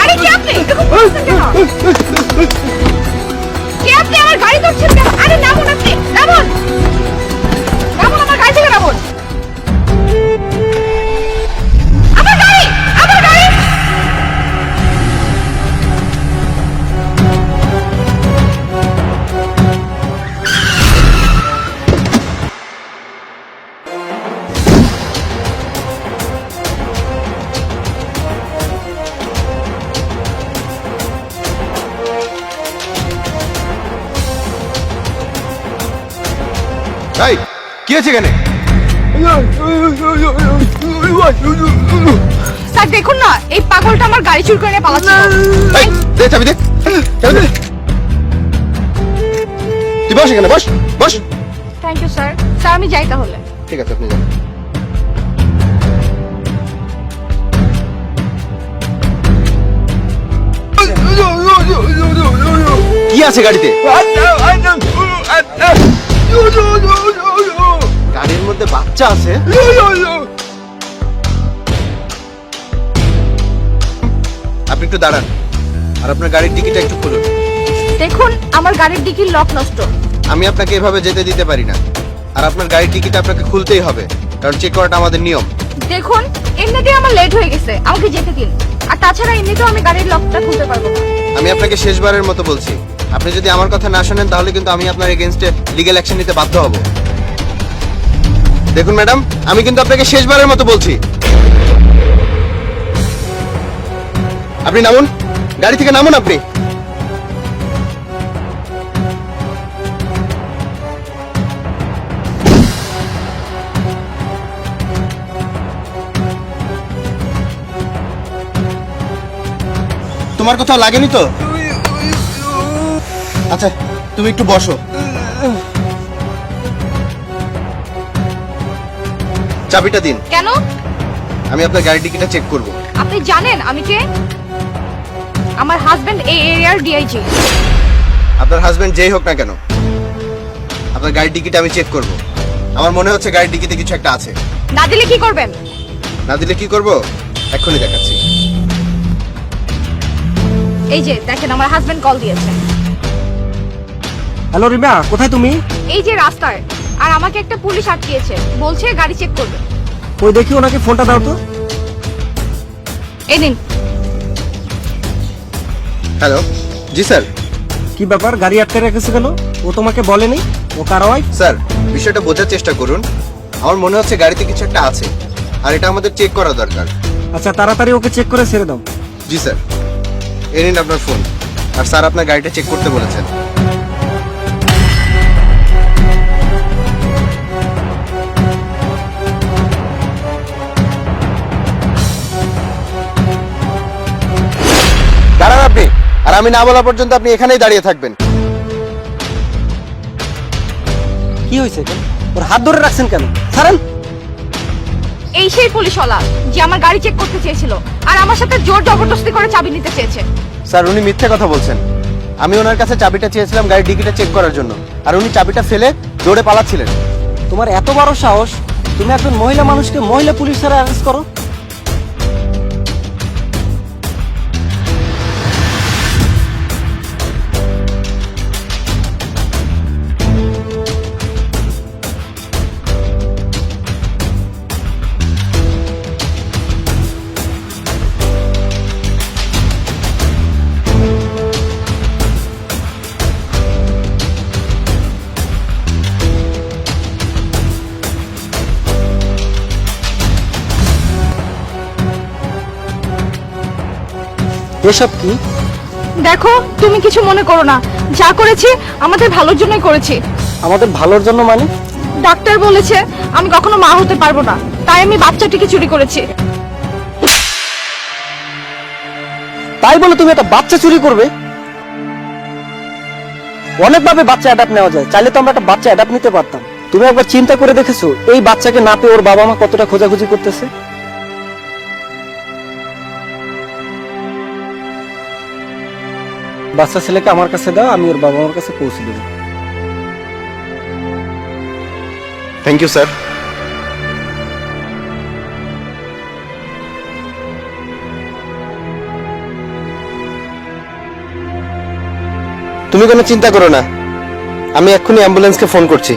আরে কে আপনি? কে আপনি আমার গাড়ি ধরছেন কেন? এই কি আছে এখানে স্যার দেখুন না এই পাগলটা আমার গাড়ি চুরি করে নিয়ে পালাচ্ছে এই দে চাবি দে চাবি দে তুই বস এখানে বস বস থ্যাংক ইউ স্যার স্যার আমি যাই তাহলে ঠিক আছে আপনি যান কি আছে গাড়িতে বাচ্চা আছে? আপনি একটু দাঁড়ান আর আপনার গাড়ির টিকিটটা একটু খুলুন। দেখুন আমার গাড়ির ডিকির লক নষ্ট। আমি আপনাকে এভাবে যেতে দিতে পারি না। আর আপনার গাড়ির টিকিট আপনাকে খুলতেই হবে কারণ চেক করাটা আমাদের নিয়ম। দেখুন এমনিতেই আমার লেট হয়ে গেছে আমাকে যেতে দিন। আর তাছাড়া এমনিতেও আমি গাড়ির লকটা খুলতে পারব না। আমি আপনাকে শেষবারের মতো বলছি আপনি যদি আমার কথা না শোনেন তাহলে কিন্তু আমি আপনার এগেনস্টে লিগ্যাল অ্যাকশন নিতে বাধ্য হব। দেখুন, ম্যাডাম, আমি কিন্তু আপনাকে শেষবারের মতো বলছি। আপনি নামুন। গাড়ি থেকে নামুন আপনি। তোমার কোথাও লাগেনি তো? আচ্ছা তুমি একটু বসো। চাবিটা দিন। কেন? আমি আপনার গাড়ি টিকিটটা চেক করব। আপনি জানেন আমি কে আমার হাজবেন্ড এই এরিয়ার ডিআইজি আপনার হাজবেন্ড যেই হোক না কেন আপনার গাড়ির টিকিট আমি চেক করব। আমার মনে হচ্ছে গাড়ির টিকিটে কিছু একটা আছে। না দিলে কি করবেন? না দিলে কি করব? এক্ষুনি দেখাচ্ছি। এই যে দেখেন আমার হাজবেন্ড কল দিয়েছে। হ্যালো রিমা কোথায় তুমি? এই যে রাস্তায়। আর আমাকে একটা পুলিশ আটকিয়েছে। বলছে গাড়ি চেক করবে। ওই দেখি ওনাকে ফোনটা দাও তো। এই দিন হ্যালো জি স্যার। কি ব্যাপার গাড়ি আটকে রেখেছে কেন? ও তোমাকে বলেনি? ও কার ওয়াইফ স্যার বিষয়টা বোঝার চেষ্টা করুন। আমার মনে হচ্ছে গাড়িতে কিছু একটা আছে আর এটা আমাদের চেক করা দরকার। আচ্ছা তাড়াতাড়ি ওকে চেক করে ছেড়ে দাও। জি স্যার। এ নিন আপনার ফোন আর স্যার আপনার গাড়িটা চেক করতে বলেছেন। আমি না বলা পর্যন্ত আপনি এখানেই দাঁড়িয়ে থাকবেন। কি হয়েছে কেন ওর হাত ধরে রাখছেন কেন? ছাড়েন। এই সেই পুলিশওয়ালা যে আমার গাড়ি চেক করতে চেয়েছিল আর আমার সাথে জোর জবরদস্তি করে চাবি নিতে চেয়েছে। স্যার উনি মিথ্যে কথা বলছেন। আমি ওনার কাছে চাবিটা চেয়েছিলাম গাড়ির ডিকিটা চেক করার জন্য আর উনি চাবিটা ফেলে দৌড়ে পালাচ্ছিলেন। তোমার এত বড় সাহস তুমি একজন মহিলা মানুষকে মহিলা পুলিশ ছাড়া অ্যারেস্ট করো? এসব কি? দেখো তুমি কিছু মনে করো না। যা করেছি আমাদের ভালোর জন্যই করেছি। আমাদের ভালোর জন্য মানে? ডাক্তার বলেছে আমি কখনো মা হতে পারব না। তাই আমি বাচ্চাটিকে চুরি করেছি। তাই বলে তুমি একটা বাচ্চা চুরি করবে? অনেকভাবে বাচ্চা অ্যাডাপ্ট নেওয়া যায়। চাইলে তো আমরা একটা বাচ্চা অ্যাডাপ্ট নিতে পারতাম। তুমি একবার চিন্তা করে দেখেছ এই বাচ্চাকে না পেয়ে ওর বাবা মা কতটা খোঁজাখুঁজি করতেছে? বাচ্চা ছেলেকে আমার কাছে দাও, আমি ওর বাবা মার কাছে পৌঁছে দেব। থ্যাংক ইউ স্যার তুমি কোনো চিন্তা করো না। আমি এক্ষুনি অ্যাম্বুলেন্সকে ফোন করছি।